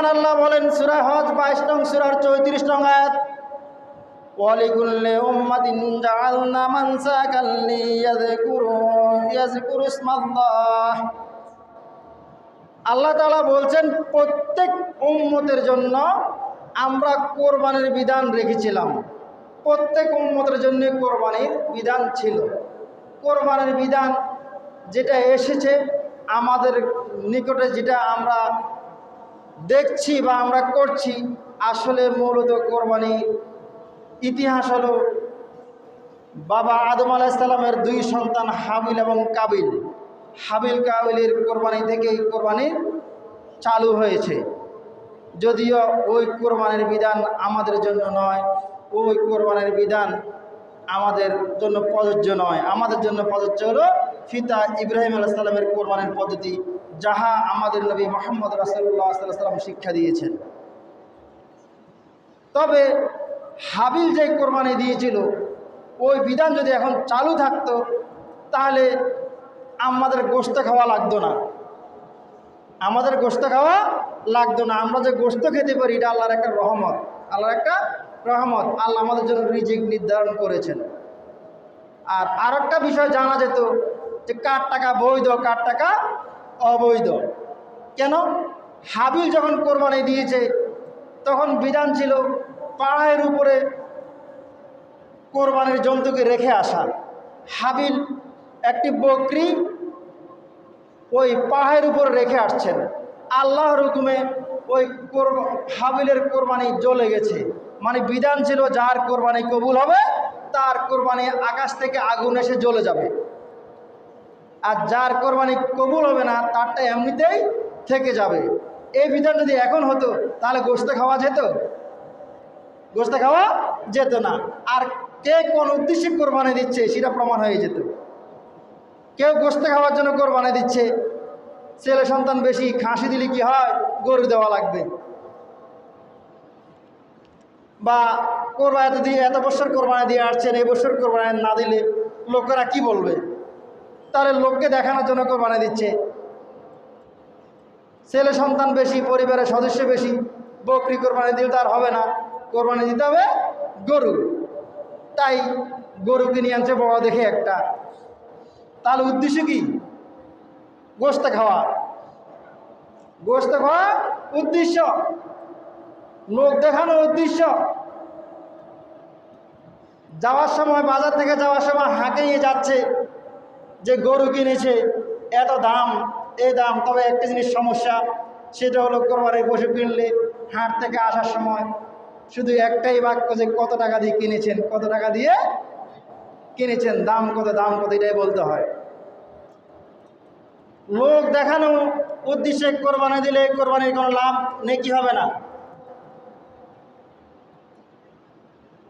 মহান আল্লাহ বলেন, সুরা হজ বাইশ নং, সুরার চৌত্রিশ নং আয়াত, ওয়ালিকুল্লি উম্মাতিন জাআলনা মানসাকাল লিয়াযকুরু ইয়াযকুরু ইসমাল্লাহ। আল্লাহ তাআলা বলছেন, প্রত্যেক উম্মতের জন্য আমরা কোরবানির বিধান রেখেছিলাম। প্রত্যেক উম্মতের জন্য কোরবানির বিধান ছিল। কোরবানির বিধান যেটা এসেছে, আমাদের নিকটে যেটা আমরা দেখছি বা আমরা করছি, আসলে মূলত কোরবানি। ইতিহাস হলো বাবা আদম আলাইসাল্লামের দুই সন্তান হাবিল এবং কাবিল। হাবিল কাবিলের কোরবানি থেকেই কোরবানি চালু হয়েছে। যদিও ওই কোরবানির বিধান আমাদের জন্য নয়, ওই কোরবানির বিধান আমাদের জন্য প্রযোজ্য নয়। আমাদের জন্য প্রযোজ্য হলো ফিতা ইব্রাহিম আলাহ সাল্লামের কোরবানির পদ্ধতি। যাহা আমাদের নবী মোহাম্মদ রাসুল্লাহ শিক্ষা দিয়েছেন। তবে হাবিল যে কোরবানি দিয়েছিল, ওই বিধান যদি এখন চালু থাকতো, তাহলে আমাদের গোস্ত খাওয়া লাগতো না। আমাদের গোস্ত খাওয়া লাগতো না। আমরা যে গোস্ত খেতে পারি, এটা আল্লাহর একটা রহমত। আল্লাহর একটা রহমত। আল্লাহ আমাদের জন্য রিজিক নির্ধারণ করেছেন। আর আর একটা বিষয় জানা যেত, যে কার টাকা বৈধ, কার টাকা অবৈধ। কেন? হাবিল যখন কোরবানি দিয়েছে, তখন বিধান ছিল পাড়ায়ের উপরে কোরবানির জন্তুকে রেখে আসা। হাবিল একটি বকরি ওই পাহাড়ের উপর রেখে আসছেন। আল্লাহর হুকুমে ওই হাবিলের কোরবানি জ্বলে গেছে। মানে বিধান ছিল, যার কোরবানি কবুল হবে, তার কোরবানি আকাশ থেকে আগুন এসে জ্বলে যাবে। আর যার কোরবানি কবুল হবে না, তারটা এমনিতেই থেকে যাবে। এই বিধান যদি এখন হতো, তাহলে গোস্ত খাওয়া যেত? গোস্ত খাওয়া যেত না। আর কে কোন উদ্দেশ্যে কোরবানি দিচ্ছে, সেটা প্রমাণ হয়ে যেত। কেউ গোস্ত খাওয়ার জন্য কোরবানি দিচ্ছে, ছেলে সন্তান বেশি, খাসি দিলে কি হয়? গরু দেওয়া লাগবে। বা কোরবানি এত দিয়ে এত বছর কোরবানি দিয়ে আসছেন, এই বছর কোরবানি না দিলে লোকেরা কি বলবে? তাহলে লোককে দেখানোর জন্য কোরবানি দিচ্ছে। ছেলে সন্তান বেশি, পরিবারের সদস্য বেশি, বকরি কোরবানি দিলে তার হবে না। কোরবানি দিতে হবে গরু। তাই গরু কিনে আনছে বড় দেখে একটা। তাহলে উদ্দেশ্য কি? গোস্ত খাওয়া। গোস্ত খাওয়া উদ্দেশ্য। লোক দেখানো উদ্দেশ্য। যাওয়ার সময় বাজার থেকে যাওয়ার সময় হাঁকে নিয়ে যাচ্ছে। যে গরু কিনেছে, এত দাম, এই দাম, তবে একটা জিনিস সমস্যা, সেটা হলো কোরবানির পশু কিনলে হাট থেকে আসার সময় শুধু একটাই বাক্য যে কত টাকা দিয়ে কিনেছেন, কত টাকা দিয়ে কিনেছেন, দাম কত দাম কত, এটাই বলতে হয়। লোক দেখানো উদ্দেশ্যে কোরবানি দিলে কোরবানির কোনো লাভ নেকি হবে না।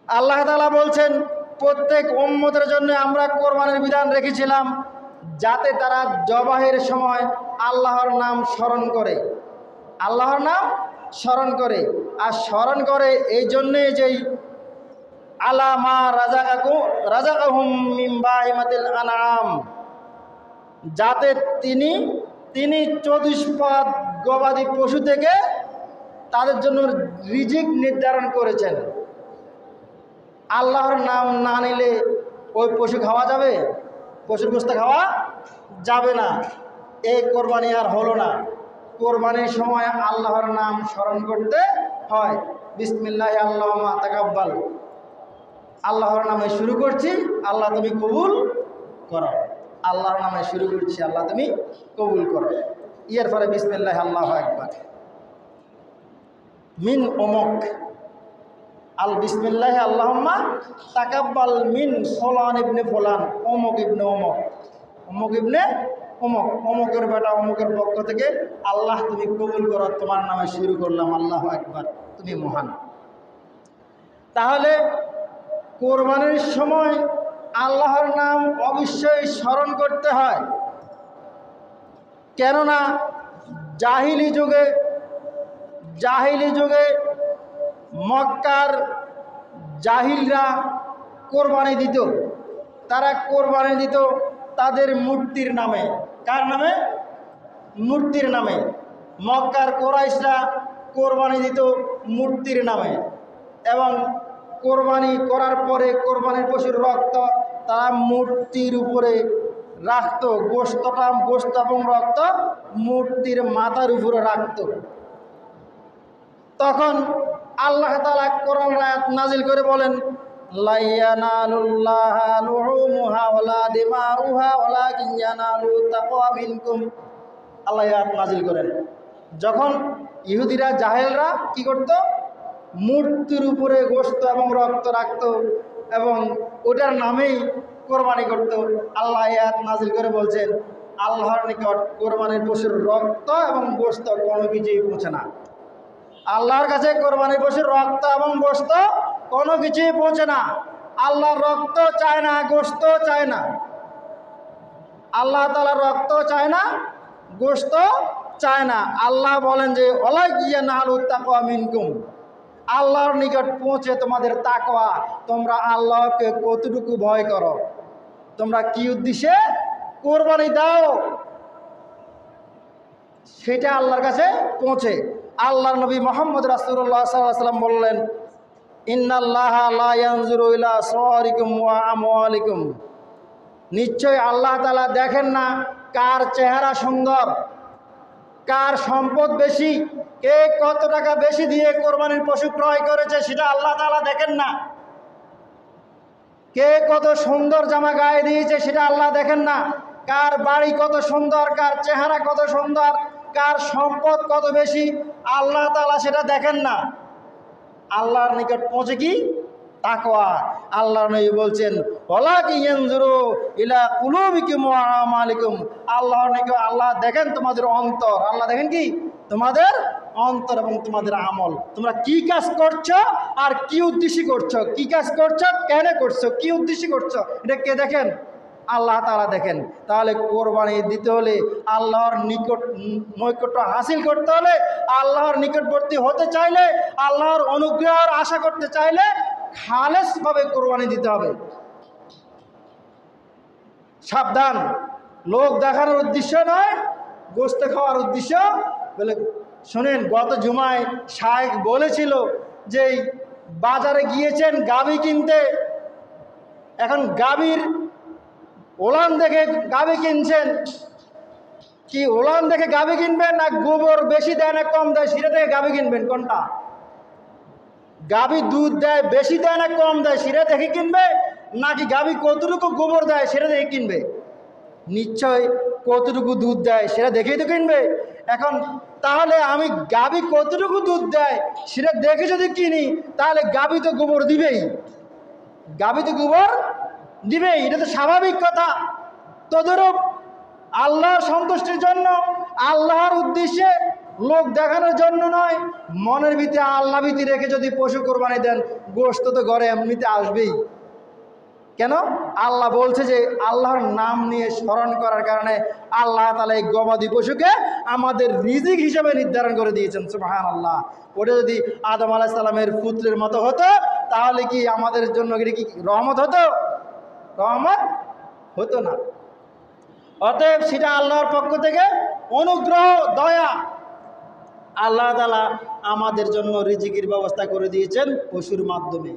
আল্লাহ তালা বলছেন প্রত্যেক উম্মতের জন্য আমরা কোরবানির বিধান রেখেছিলাম যাতে তারা জবাহের সময় আল্লাহর নাম স্মরণ করে। আল্লাহর নাম স্মরণ করে। আর স্মরণ করে এই জন্যে যেই আলা মা রাজা কাকু রাজা কাহুমিম্বাহিমাতিল আনাম যাতে তিনি তিনি চতুষ্পদ গবাদি পশু থেকে তাদের জন্য রিজিক নির্ধারণ করেছেন। আল্লাহর নাম না নিলে ওই পশু খাওয়া যাবে? পশুর গোস্ত খাওয়া যাবে না। এই কোরবানি আর হলো না। কোরবানির সময় আল্লাহর নাম স্মরণ করতে হয়। বিসমিল্লাহ আল্লাহ তাকাব্বাল। আল্লাহর নামে শুরু করছি, আল্লাহ তুমি কবুল করো। আল্লাহর নামে শুরু করছি, আল্লাহ তুমি কবুল করো। ইয়ের পরে বিসমিল্লাহ আল্লাহ একবার মিন অমক আল বিসমিল্লাহ, আল্লাহম্মা তাকাব্বাল মিন ফলান ইবনে ফলান, অমক ইবনে অমক অমক ইবনে অমক, অমকের বেটা অমকের পক্ষ থেকে আল্লাহ তুমি কবুল করো, তোমার নামে শুরু করলাম, আল্লাহ একবার তুমি মহান। তাহলে কোরবানির সময় আল্লাহর নাম অবশ্যই স্মরণ করতে হয়। কেননা জাহিলি যুগে জাহিলি যুগে মক্কার জাহিলরা কোরবানি দিত। তারা কোরবানি দিত তাদের মূর্তির নামে। কার নামে? মূর্তির নামে। মক্কার কোরাইশরা কোরবানি দিত মূর্তির নামে। এবং কোরবানি করার পরে কোরবানির পশুর রক্ত তারা মূর্তির উপরে রাখতো। গোস্তটা গোস্ত এবং রক্ত মূর্তির মাথার উপরে রাখতো। তখন আল্লাহ তালা কোরআন রায়াত নাজিল করে বলেন নাজিল করেন। যখন ইহুদিরা, জাহেলরা কি করত? মূর্তির উপরে গোস্ত এবং রক্ত রাখত এবং ওটার নামেই কোরবানি করত। আল্লাহ নাজিল করে বলছেন, আল্লাহর নিকট কোরবানির পশুর রক্ত এবং গোস্ত কোনো কিছুই পৌঁছে না। আল্লাহর কাছে কোরবানির পশুর রক্ত এবং গোস্ত কোনো কিছুই পৌঁছে না। আল্লাহর রক্ত চায় না গোস্ত চায় না। আল্লাহ তালার রক্ত চায় না গোস্ত চায় না। আল্লাহ বলেন যে ওলা গিয়া না আলু তাকোয়া মিনকুম। আল্লাহর নিকট পৌঁছে তোমাদের তাকোয়া তোমরা আল্লাহকে কতটুকু ভয় করো? তোমরা কি উদ্দেশ্যে কোরবানি দাও? সেটা আল্লাহর কাছে পৌঁছে। আল্লাহর নবী মোহাম্মদ রাসুল্লাহ সাল্লাম বললেন, ইন্নাল্লাহ লা ইয়ানজুরু ইলা সাওয়ারিকুম ওয়া আমওয়ালিকুম। নিশ্চয় আল্লাহ তালা দেখেন না কার চেহারা সুন্দর, কার সম্পদ বেশি, কে কত টাকা বেশি দিয়ে কোরবানির পশু ক্রয় করেছে সেটা আল্লাহ তালা দেখেন না। কে কত সুন্দর জামা গায়ে দিয়েছে সেটা আল্লাহ দেখেন না। কার বাড়ি কত সুন্দর, কার চেহারা কত সুন্দর কার সম্পদ কত বেশি? আল্লাহ তালা সেটা দেখেন না। আল্লাহর নিকট পৌঁছে কি? তাকওয়া। আল্লাহ নবী বলছেন ওলা কি ইলা কুলুবিকুম আল্লাহর নিকট, আল্লাহ দেখেন তোমাদের অন্তর। আল্লাহ দেখেন কি? তোমাদের অন্তর এবং তোমাদের আমল। তোমরা কি কাজ করছ আর কি উদ্দেশ্যে করছ? কি কাজ করছ? কেন করছ? কি উদ্দেশ্যে করছ? এটা কে দেখেন? আল্লাহ তালা দেখেন। তাহলে কোরবানি দিতে হলে আল্লাহর নিকট, নৈকট্য হাসিল করতে হলে আল্লাহর নিকটবর্তী হতে চাইলে, আল্লাহর অনুগ্রহের আশা করতে চাইলে খালেসভাবে কোরবানি দিতে হবে। সাবধান। লোক দেখানোর উদ্দেশ্য নয়, গোস্ত খাওয়ার উদ্দেশ্য। বলে, শোনেন, গত জুমায় শাহেক বলেছিল যে, বাজারে গিয়েছেন গাবি কিনতে। এখন গাবির ওলান দেখে গাবি কিনছেন। কি, ওলান দেখে গাবি কিনবেন না গোবর বেশি দেয় না কম দেয়? সেটা থেকে গাবি কিনবেন, কোনটা? গাবি দুধ দেয়, বেশি দেয় না কম দেয়? সেটা দেখে কিনবে? নাকি গাবি কতটুকু গোবর দেয় সেটা দেখে কিনবে? নিশ্চয় কতটুকু দুধ দেয় সেটা দেখেই তো কিনবে। এখন তাহলে আমি গাবি কতটুকু দুধ দেয় সেটা দেখে যদি কিনি, তাহলে গাবি তো গোবর দিবেই। গাবি তো গোবর দিবেই এটা তো স্বাভাবিক কথা। তদরূপ আল্লাহর সন্তুষ্টির জন্য, আল্লাহর উদ্দেশ্যে লোক দেখানোর জন্য নয়, মনের ভিতরে আল্লাহ ভীতি রেখে যদি পশু কোরবানি দেন গোস্ত তো ঘরে এমনিতে আসবেই। কেন? আল্লাহ বলছে যে, আল্লাহর নাম নিয়ে স্মরণ করার কারণে আল্লাহ তালা এই গবাদি পশুকে আমাদের রিজিক হিসেবে নির্ধারণ করে দিয়েছেন সুবাহান আল্লাহ ওটা যদি আদম আলাহ সাল্লামের পুত্রের মতো হতো, তাহলে কি আমাদের জন্য কি রহমত হতো? রহমত হতো না। অতএব সেটা আল্লাহর পক্ষ থেকে অনুগ্রহ, দয়া আল্লাহ তালা আমাদের জন্য রিজিকির ব্যবস্থা করে দিয়েছেন পশুর মাধ্যমে।